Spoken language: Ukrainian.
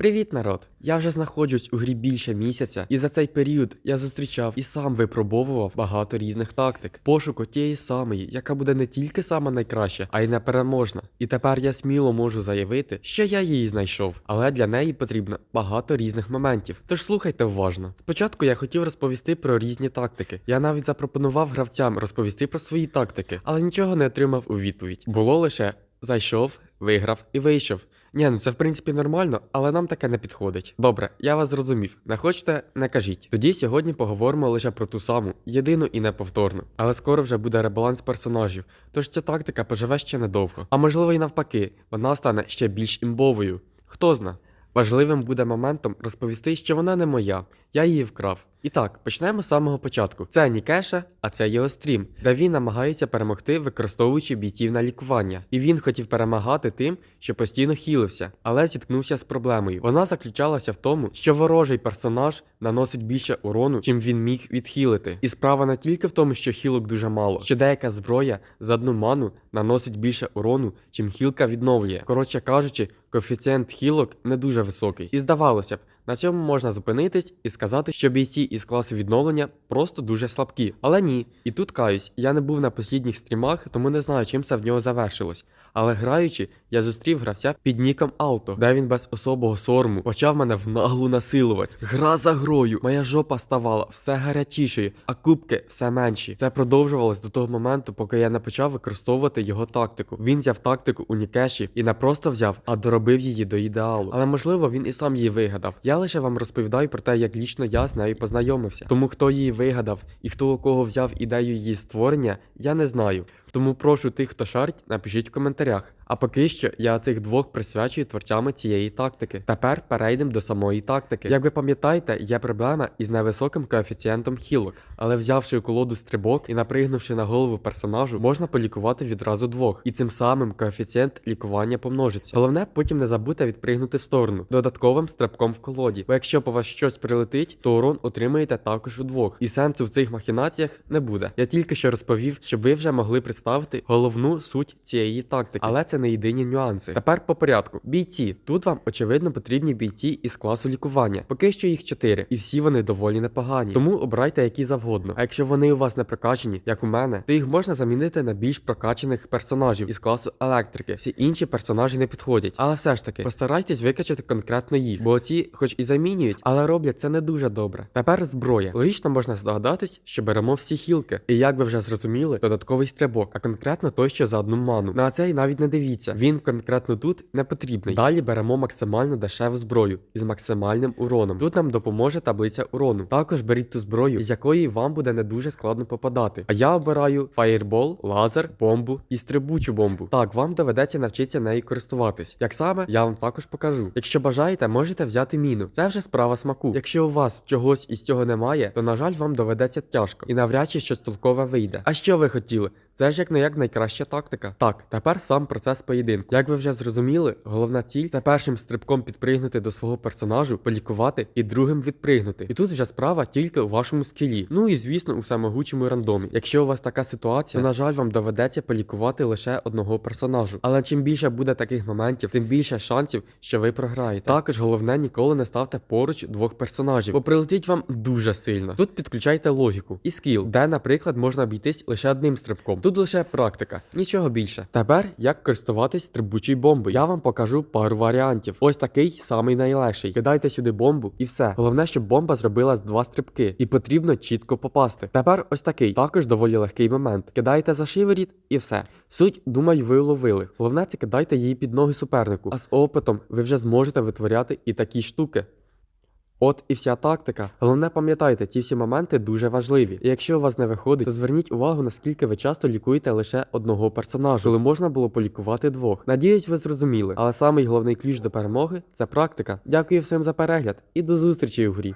Привіт, народ! Я вже знаходжусь у грі більше місяця, і за цей період я зустрічав і сам випробовував багато різних тактик. Пошуку тієї самої, яка буде не тільки сама найкраща, а й непереможна. І тепер я сміло можу заявити, що я її знайшов, але для неї потрібно багато різних моментів. Тож слухайте уважно. Спочатку я хотів розповісти про різні тактики. Я навіть запропонував гравцям розповісти про свої тактики, але нічого не отримав у відповідь. Було лише зайшов, виграв і вийшов. Ні, ну це в принципі нормально, але нам таке не підходить. Добре, я вас зрозумів. Не хочете, не кажіть. Тоді сьогодні поговоримо лише про ту саму, єдину і неповторну. Але скоро вже буде ребаланс персонажів, тож ця тактика поживе ще недовго. А можливо і навпаки, вона стане ще більш імбовою. Хто зна. Важливим буде моментом розповісти, що вона не моя, я її вкрав. І так, почнемо з самого початку. Це Нікеша, а це його стрім, де він намагається перемогти, використовуючи бійців на лікування. І він хотів перемагати тим, що постійно хілився, але зіткнувся з проблемою. Вона заключалася в тому, що ворожий персонаж наносить більше урону, чим він міг відхилити. І справа не тільки в тому, що хілок дуже мало, що деяка зброя за одну ману наносить більше урону, чим хілка відновлює. Коротше кажучи, коефіцієнт хілок не дуже високий. І здавалося б, на цьому можна зупинитись і сказати, що бійці із класу відновлення просто дуже слабкі. Але ні. І тут каюсь, я не був на послідніх стрімах, тому не знаю, чим це в нього завершилось. Але граючи, я зустрів гравця під ніком Алто, де він без особого сорму почав мене в наглу насилувати. Гра за грою, моя жопа ставала все гарячішою, а кубки все менші. Це продовжувалось до того моменту, поки я не почав використовувати його тактику. Він взяв тактику у Нікеші і не просто взяв, а доробив її до ідеалу. Але можливо він і сам її вигадав. Я лише вам розповідаю про те, як лічно я з нею познайомився. Тому хто її вигадав і хто у кого взяв ідею її створення, я не знаю. Тому прошу тих, хто шарить, напишіть в коментарях. А поки що я цих двох присвячую творцями цієї тактики. Тепер перейдемо до самої тактики. Як ви пам'ятаєте, є проблема із невисоким коефіцієнтом хілок, але взявши у колоду стрибок і напригнувши на голову персонажу, можна полікувати відразу двох, і цим самим коефіцієнт лікування помножиться. Головне потім не забудьте відпригнути в сторону додатковим стрибком в колоді. Бо якщо по вас щось прилетить, то урон отримаєте також удвох. І сенсу в цих махінаціях не буде. Я тільки що розповів, щоб ви вже могли представити головну суть цієї тактики, але це не єдині нюанси. Тепер по порядку. Бійці. Тут вам очевидно потрібні бійці із класу лікування. Поки що їх 4, і всі вони доволі непогані. Тому обирайте які завгодно. А якщо вони у вас не прокачані, як у мене, то їх можна замінити на більш прокачаних персонажів із класу електрики. Всі інші персонажі не підходять. Але все ж таки, постарайтесь викачати конкретно їх, бо ці, хоч і замінюють, але роблять це не дуже добре. Тепер зброя. Логічно можна здогадатись, що беремо всі хілки. І як ви вже зрозуміли, додатковий стрибок, а конкретно той, що за одну ману. На цей навіть не дивіться. Він конкретно тут не потрібний. Далі беремо максимально дешеву зброю із максимальним уроном. Тут нам допоможе таблиця урону. Також беріть ту зброю, з якої вам буде не дуже складно попадати. А я обираю фаєрбол, лазер, бомбу і стрибучу бомбу. Так, вам доведеться навчитися нею користуватись. Як саме, я вам також покажу. Якщо бажаєте, можете взяти міну. Це вже справа смаку. Якщо у вас чогось із цього немає, то на жаль вам доведеться тяжко і навряд чи щось толкове вийде. А що ви хотіли? Це ж як не як найкраща тактика. Так, тепер сам процес поєдинку. Як ви вже зрозуміли, головна ціль це першим стрибком підпригнути до свого персонажу, полікувати і другим відпригнути. І тут вже справа тільки у вашому скілі. Ну і звісно, у всемогучому рандомі. Якщо у вас така ситуація, то на жаль, вам доведеться полікувати лише одного персонажу. Але чим більше буде таких моментів, тим більше шансів, що ви програєте. Також головне ніколи не ставте поруч двох персонажів, бо прилетить вам дуже сильно. Тут підключайте логіку і скіл, де, наприклад, можна обійтись лише одним стрибком. Тут лише практика, нічого більше. Тепер як користуватись стрибучою бомбою. Я вам покажу пару варіантів. Ось такий самий найлегший. Кидайте сюди бомбу і все. Головне, щоб бомба зробила два стрибки, і потрібно чітко попасти. Тепер ось такий, також доволі легкий момент. Кидаєте за шиворіт і все. Суть, думаю, ви уловили. Головне, це кидайте її під ноги супернику. А з опитом ви вже зможете витворяти і такі штуки. От і вся тактика. Головне пам'ятайте, ці всі моменти дуже важливі. І якщо у вас не виходить, то зверніть увагу, наскільки ви часто лікуєте лише одного персонажа, коли можна було полікувати двох. Надіюсь, ви зрозуміли. Але самий головний ключ до перемоги це практика. Дякую всім за перегляд і до зустрічі у грі.